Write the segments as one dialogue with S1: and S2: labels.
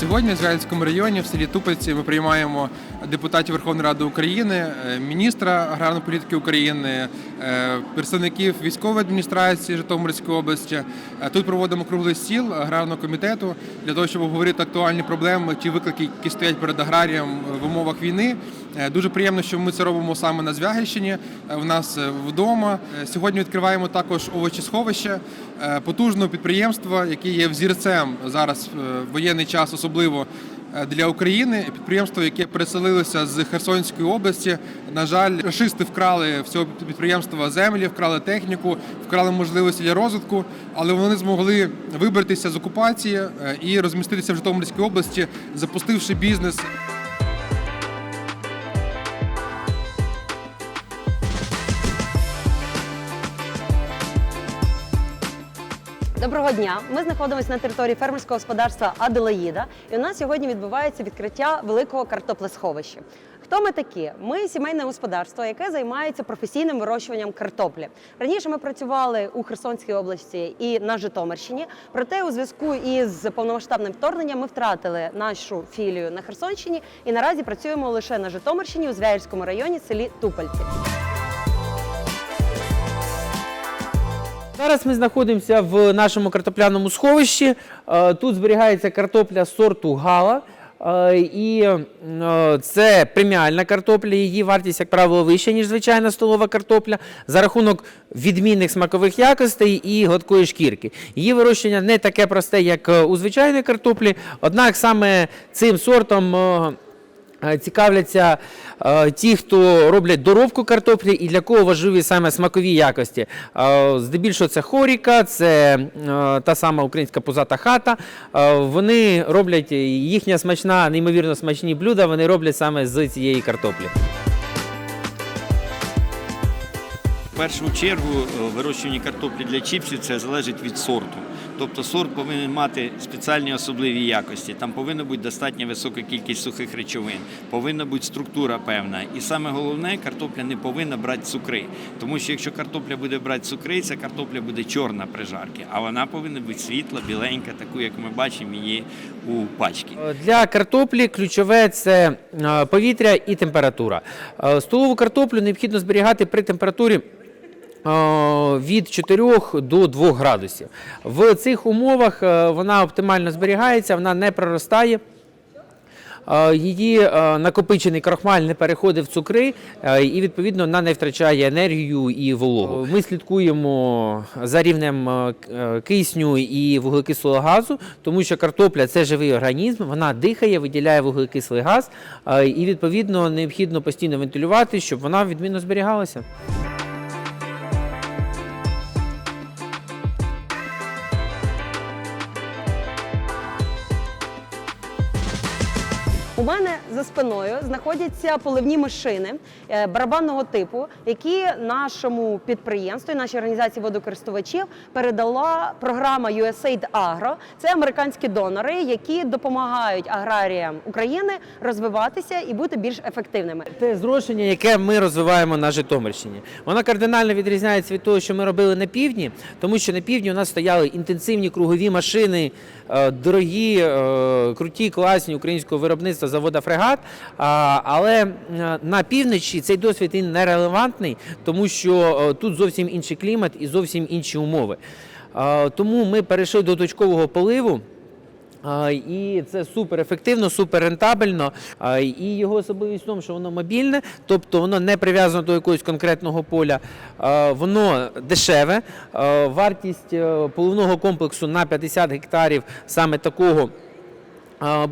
S1: Сьогодні в Зв'язкому районі в селі Тупиці ми приймаємо депутатів Верховної Ради України, е, міністра аграрної політики України, е, представників військової адміністрації Житомирської області. Е, Тут проводимо круглий стіл аграрного комітету для того, щоб обговорити актуальні проблеми, ті виклики, які стоять перед аграрієм в умовах війни. Дуже приємно, що ми це робимо саме на Звягельщині, в нас вдома. Сьогодні відкриваємо також овочесховище, потужного підприємства, яке є взірцем зараз в воєнний час, особливо для України. Підприємство, яке переселилося з Херсонської області. На жаль, рашисти вкрали всього підприємства землі, вкрали техніку, вкрали можливості для розвитку, але вони змогли вибратися з окупації е, і розміститися в Житомирській області, запустивши бізнес.
S2: Доброго дня. Ми знаходимося на території фермерського господарства Аделаїда, і у нас сьогодні відбувається відкриття великого картоплесховища. Хто ми такі? Ми сімейне господарство, яке займається професійним вирощуванням картоплі. Раніше ми працювали у Херсонській області і на Житомирщині. Проте, у зв'язку із повномасштабним вторгненням ми втратили нашу філію на Херсонщині і наразі працюємо лише на Житомирщині у Звяїрському районі селі Тупельці.
S3: Зараз ми знаходимося в нашому картопляному сховищі. Е, Тут зберігається картопля сорту Гала. Е, І е, це преміальна картопля, її вартість, як правило, вища, ніж звичайна столова картопля, за рахунок відмінних смакових якостей і гладкої шкірки. Її вирощення не таке просте, як у звичайної картоплі, однак саме цим сортом. Е, Цікавляться е, ті, хто роблять доробку картоплі і для кого важливі саме смакові якості. Е, здебільшого це хоріка, це та сама українська позата хата. Вони роблять їхня смачна, неймовірно смачні блюда, вони роблять саме з цієї картоплі.
S4: В першу чергу вирощування картоплі для чіпсів це залежить від сорту. Тобто сорт повинен мати спеціальні особливі якості. Там повинна бути достатньо висока кількість сухих речовин, повинна бути структура певна. І саме головне, картопля не повинна брати цукри. Тому що якщо картопля буде брати цукри, ця картопля буде чорна при жарці, а вона повинна бути світла, біленька, таку, як ми бачимо її у пачці.
S3: Е, Для картоплі ключове це е, повітря і температура. Е, Столову картоплю необхідно зберігати при температурі. Е, Від 4 до 2 градусів. В цих умовах е, вона оптимально зберігається, вона не проростає. Е, Її накопичений крохмаль не переходить в цукри і відповідно вона не втрачає енергію і вологу. Ми слідкуємо за рівнем кисню і вуглекислого газу, тому що картопля це живий організм, вона дихає, виділяє вуглекислий газ, і відповідно необхідно постійно вентилювати, щоб вона відмінно зберігалася.
S2: Мене за спиною знаходяться поливні машини е, барабанного типу, які нашому підприємству і нашій організації водокористувачів передала програма USAID Agro. Це американські донори, які допомагають аграріям України розвиватися і бути більш ефективними.
S3: Те зрошення, яке ми розвиваємо на Житомирщині, воно кардинально відрізняється від того, що ми робили на півдні, тому що на півдні у нас стояли інтенсивні кругові машини, е, дорогі, е, круті, класні українського виробництва завода Фрегат. А, Але на півночі цей досвід він нерелевантний, тому що е, тут зовсім інший клімат і зовсім інші умови. Тому ми перейшли до точкового поливу. І це супер ефективно, супер рентабельно. І його особливість в тому, що воно мобільне, тобто воно не прив'язано до якогось конкретного поля, воно дешеве. Вартість е, поливного комплексу на 50 гектарів саме такого.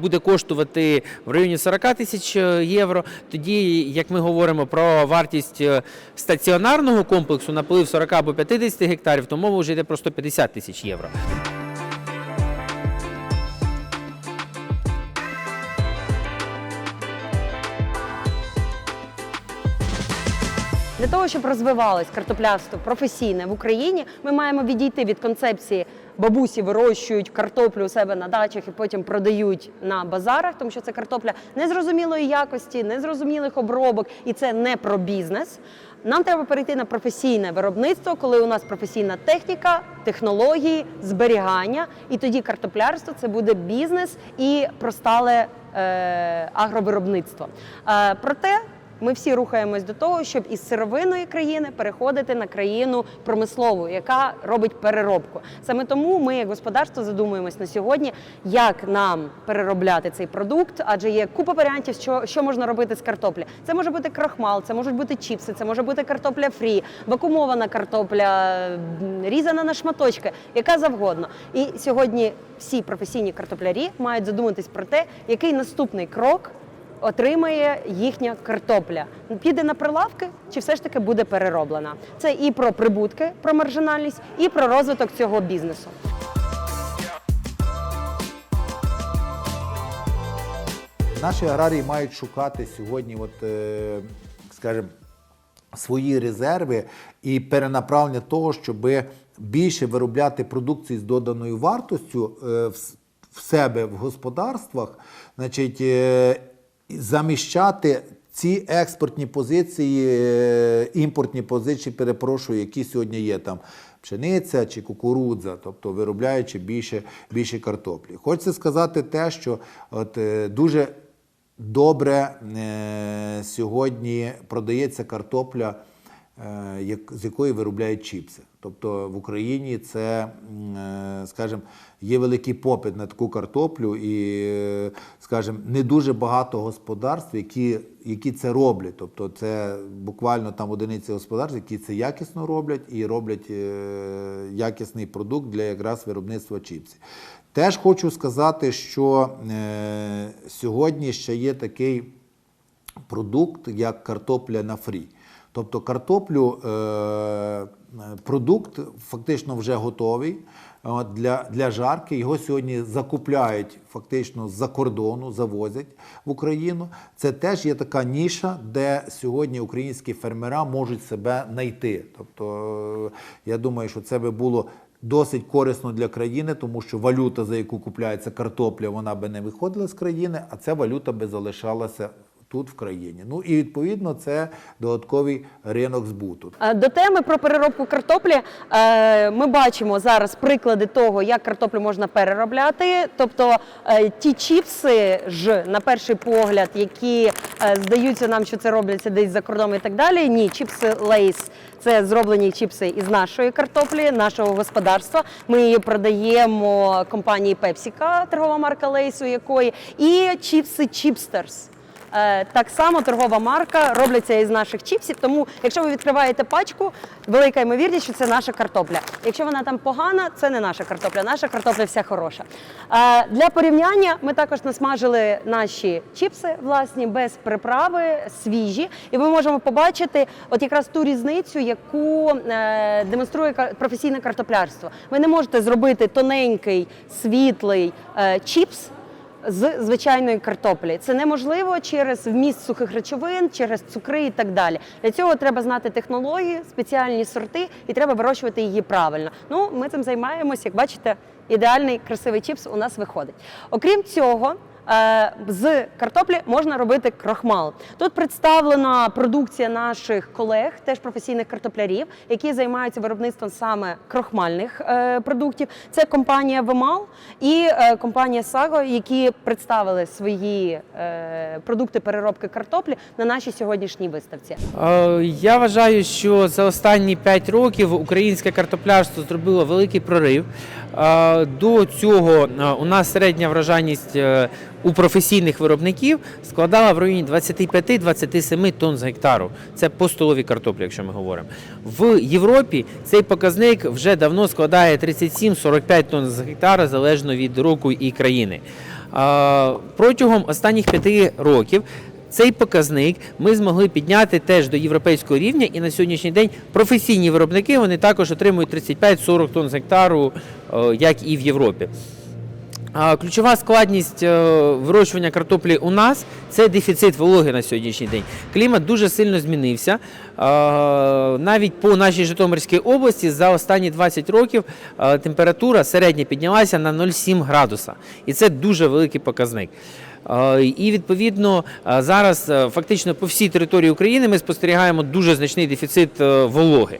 S3: Буде коштувати в районі 40 тисяч е, євро. Тоді, як ми говоримо про вартість е, стаціонарного комплексу на полив 40 або 50 гектарів, то мова вже йде про 150 тисяч євро.
S2: Для того, щоб розвивалось картопляство професійне в Україні, ми маємо відійти від концепції бабусі вирощують картоплю у себе на дачах і потім продають на базарах, тому що це картопля незрозумілої якості, незрозумілих обробок, і це не про бізнес. Нам треба перейти на професійне виробництво, коли у нас професійна техніка, технології, зберігання, і тоді картоплярство це буде бізнес і простале е, агровиробництво. Е, проте ми всі рухаємось до того, щоб із сировинної країни переходити на країну промислову, яка робить переробку. Саме тому ми, як господарство, задумуємось на сьогодні, як нам переробляти цей продукт, адже є купа варіантів, що, що можна робити з картоплі. Це може бути крахмал, це можуть бути чіпси, це може бути картопля фрі, вакуумована картопля, різана на шматочки, яка завгодно. І сьогодні всі професійні картоплярі мають задуматись про те, який наступний крок отримає їхня картопля. Піде на прилавки чи все ж таки буде перероблена? Це і про прибутки, про маржинальність, і про розвиток цього бізнесу.
S5: Наші аграрії мають шукати сьогодні, от, е, скажімо, свої резерви і перенаправлення того, щоб більше виробляти продукції з доданою вартостю е, в себе в господарствах, значить, е, заміщати ці експортні позиції, е, імпортні позиції, перепрошую, які сьогодні є там. Пшениця чи кукурудза, тобто виробляючи більше, більше картоплі. Хочеться сказати те, що от, е, дуже добре е, сьогодні продається картопля, з якої виробляють чіпси. Тобто в Україні це, е, скажімо, є великий попит на таку картоплю, і, е, скажімо, не дуже багато господарств, які, які це роблять. Тобто це буквально там одиниці господарств, які це якісно роблять і роблять е, якісний продукт для якраз виробництва чіпсів. Теж хочу сказати, що е, сьогодні ще є такий продукт, як картопля на фрі. Тобто картоплю, е, продукт фактично вже готовий для, для жарки. Його сьогодні закупляють фактично з-за кордону, завозять в Україну. Це теж є така ніша, де сьогодні українські фермера можуть себе знайти. Тобто, е, я думаю, що це би було досить корисно для країни, тому що валюта, за яку купляється картопля, вона би не виходила з країни, а ця валюта би залишалася тут в країні. Ну і відповідно це додатковий ринок збуту.
S2: Е, До теми про переробку картоплі е, ми бачимо зараз приклади того, як картоплю можна переробляти. Тобто е, ті чіпси ж на перший погляд, які здаються нам, що це робляться десь за кордоном і так далі. Ні, чіпси лейс. Це зроблені чіпси із нашої картоплі, нашого господарства. Ми її продаємо компанії PepsiCo, торгова марка лейсу якої, і чіпси Чіпстерс. Е, Так само торгова марка робляться із наших чіпсів. Тому, якщо ви відкриваєте пачку, велика ймовірність, що це наша картопля. Якщо вона там погана, це не наша картопля. Наша картопля вся хороша. Е, Для порівняння ми також насмажили наші чіпси власні без приправи, свіжі, і ми можемо побачити от якраз ту різницю, яку е, демонструє професійне картоплярство. Ви не можете зробити тоненький світлий чіпс з звичайної картоплі. Це неможливо через вміст сухих речовин, через цукри і так далі. Для цього треба знати технології, спеціальні сорти, і треба вирощувати її правильно. Ну, ми цим займаємось. Як бачите, ідеальний красивий чіпс у нас виходить. Окрім цього. Е, З картоплі можна робити крохмал. Тут представлена продукція наших колег, теж професійних картоплярів, які займаються виробництвом саме крохмальних е, продуктів. Це компанія Вемал і е, компанія Саго, які представили свої продукти переробки картоплі на нашій сьогоднішній виставці.
S3: Я вважаю, що за останні 5 років українське картоплярство зробило великий прорив. До цього у нас середня врожайність е, у професійних виробників складала в районі 25-27 тонн з гектару. Це по столовій картоплі, якщо ми говоримо. В Європі цей показник вже давно складає 37-45 тонн з гектара, залежно від року і країни. Протягом останніх 5 років цей показник ми змогли підняти теж до європейського рівня, і на сьогоднішній день професійні виробники вони також отримують 35-40 тонн з гектару, е, як і в Європі. Ключова складність е, вирощування картоплі у нас це дефіцит вологи на сьогоднішній день. Клімат дуже сильно змінився. Навіть по нашій Житомирській області за останні 20 років температура середня піднялася на 0,7 градуса. І це дуже великий показник. Е, І відповідно е, зараз е, фактично по всій території України ми спостерігаємо дуже значний дефіцит вологи.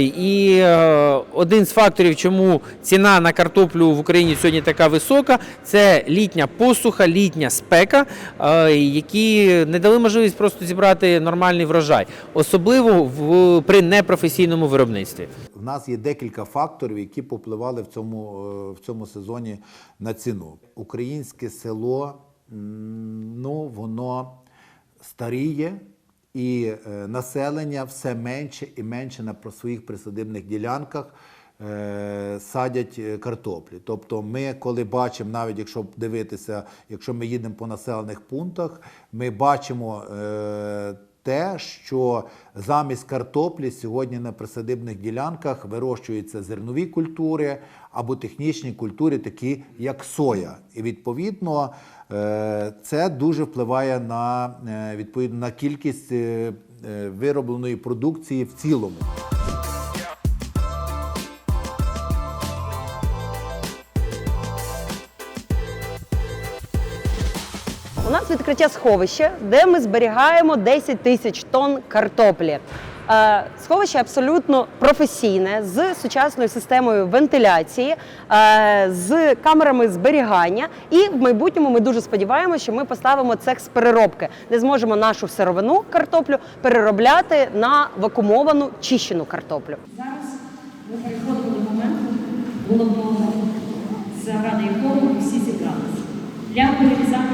S3: І один з факторів, чому ціна на картоплю в Україні сьогодні така висока, це літня посуха, літня спека, які не дали можливість просто зібрати нормальний врожай, особливо в при непрофесійному виробництві.
S5: В нас є декілька факторів, які попливали в цьому, в цьому сезоні на ціну. Українське село, ну, воно старіє, і е, населення все менше і менше на своїх присадибних ділянках е, садять е, картоплі. Тобто ми, коли бачимо, навіть якщо дивитися, якщо ми їдемо по населених пунктах, ми бачимо те, що замість картоплі сьогодні на присадибних ділянках вирощуються зернові культури або технічні культури, такі як соя. І відповідно е, це дуже впливає на, е, відповідно, на кількість е, виробленої продукції в цілому.
S2: Відкриття сховища, де ми зберігаємо 10 тисяч тонн картоплі. Е, Сховище абсолютно професійне з сучасною системою вентиляції, е, з камерами зберігання. І в майбутньому ми дуже сподіваємося, що ми поставимо цех з переробки, де зможемо нашу сировину картоплю переробляти на вакуумовану чищену картоплю.
S6: Зараз ми переходимо до моменту головного, заради якого всі зібралися. Для перевізання стрічки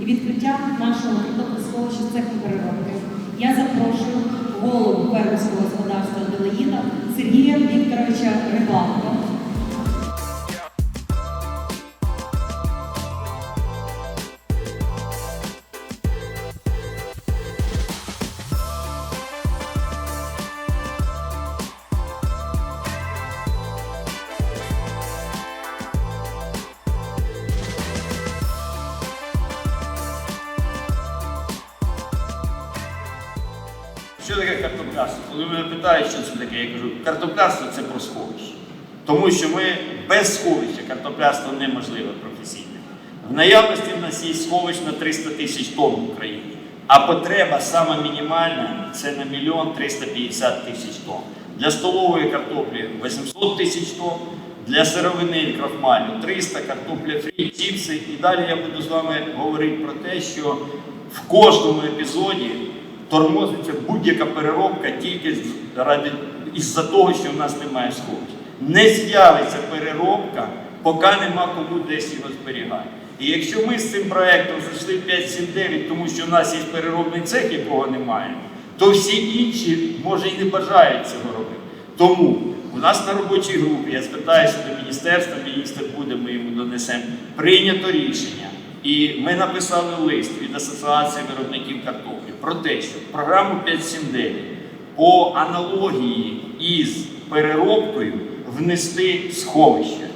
S6: і відкриття нашого картоплесховища з переробки я запрошую голову фермерського господарства Делаїда Сергія Вікторовича Рибалка.
S4: Коли питають, що це таке, я кажу, картопляство це про сховище. Тому що ми без сховища картопляство неможливе професійне. В наявності в нас є сховищ на 300 тисяч тонн в Україні. А потреба сама мінімальна це на мільйон 350 тисяч тонн. Для столової картоплі 800 тисяч тонн, для сировини і крахмалю 300, картопля фрі, чіпси. І далі я буду з вами говорити про те, що в кожному епізоді тормозиться будь-яка переробка тільки ради із-за того, що в нас немає сховища. Не з'явиться переробка, поки нема кому десь його зберігати. І якщо ми з цим проектом зайшли в 5-7-9, тому що в нас є переробний цех, якого немає, то всі інші, може, і не бажають цього робити. Тому у нас на робочій групі, я звертаюся до міністерства, міністр буде, ми йому донесемо, прийнято рішення. І ми написали лист від Асоціації виробників картоплі про те, що програму 579 по аналогії із переробкою внести сховище,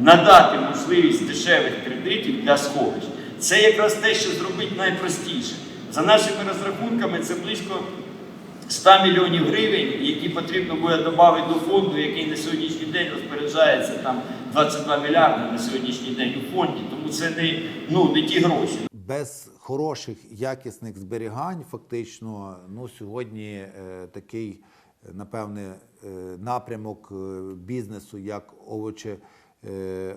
S4: надати можливість дешевих кредитів для сховищ. Це якраз те, що зробити найпростіше. За нашими розрахунками, це близько 100 мільйонів гривень, які потрібно буде додати до фонду, який на сьогоднішній день розпоряджається там 22 мільярди на сьогоднішній день у фонді. Тому це не, ну, не ті гроші.
S5: без хороших якісних зберігань, фактично, ну сьогодні е, такий, е, напевне, е, напрямок бізнесу, як овоче,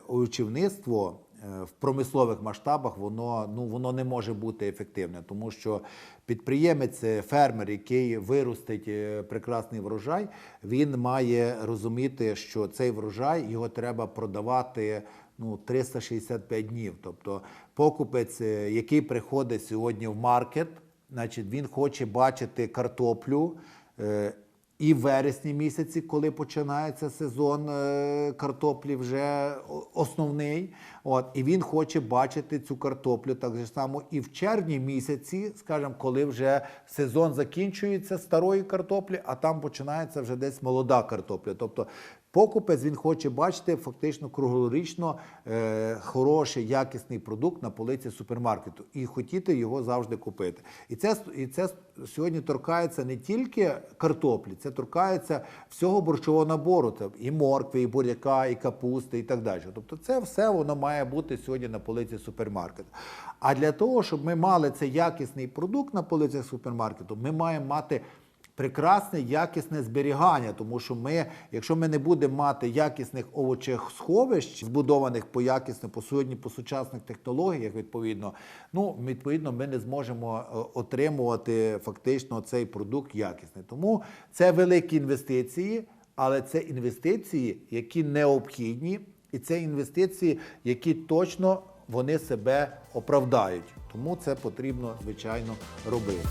S5: овочівництво в промислових масштабах, воно ну воно не може бути ефективне, тому що підприємець, фермер, який виростить прекрасний врожай, він має розуміти, що цей врожай його треба продавати ну, 365 днів. Тобто покупець, е, який приходить сьогодні в маркет, значить, він хоче бачити картоплю. е, І в вересні місяці, коли починається сезон е, картоплі, вже основний, от і він хоче бачити цю картоплю так же само і в червні місяці, скажімо, коли вже сезон закінчується старої картоплі, а там починається вже десь молода картопля. Тобто Покупець він хоче бачити фактично круглорічно е, хороший, якісний продукт на полиці супермаркету і хотіти його завжди купити. І це, і це сьогодні торкається не тільки картоплі, це торкається всього борщового набору. Це і моркви, і буряка, і капусти, і так далі. Тобто, це все воно має бути сьогодні на полиці супермаркету. А для того, щоб ми мали цей якісний продукт на полицях супермаркету, ми маємо мати прекрасне якісне зберігання, тому що ми, якщо ми не будемо мати якісних овочесховищ, збудованих по якісно, по сьогодні по сучасних технологіях, відповідно, ну відповідно, ми не зможемо е, отримувати фактично цей продукт якісний. Тому це великі інвестиції, але це інвестиції, які необхідні, і це інвестиції, які точно вони себе оправдають. Тому це потрібно звичайно робити.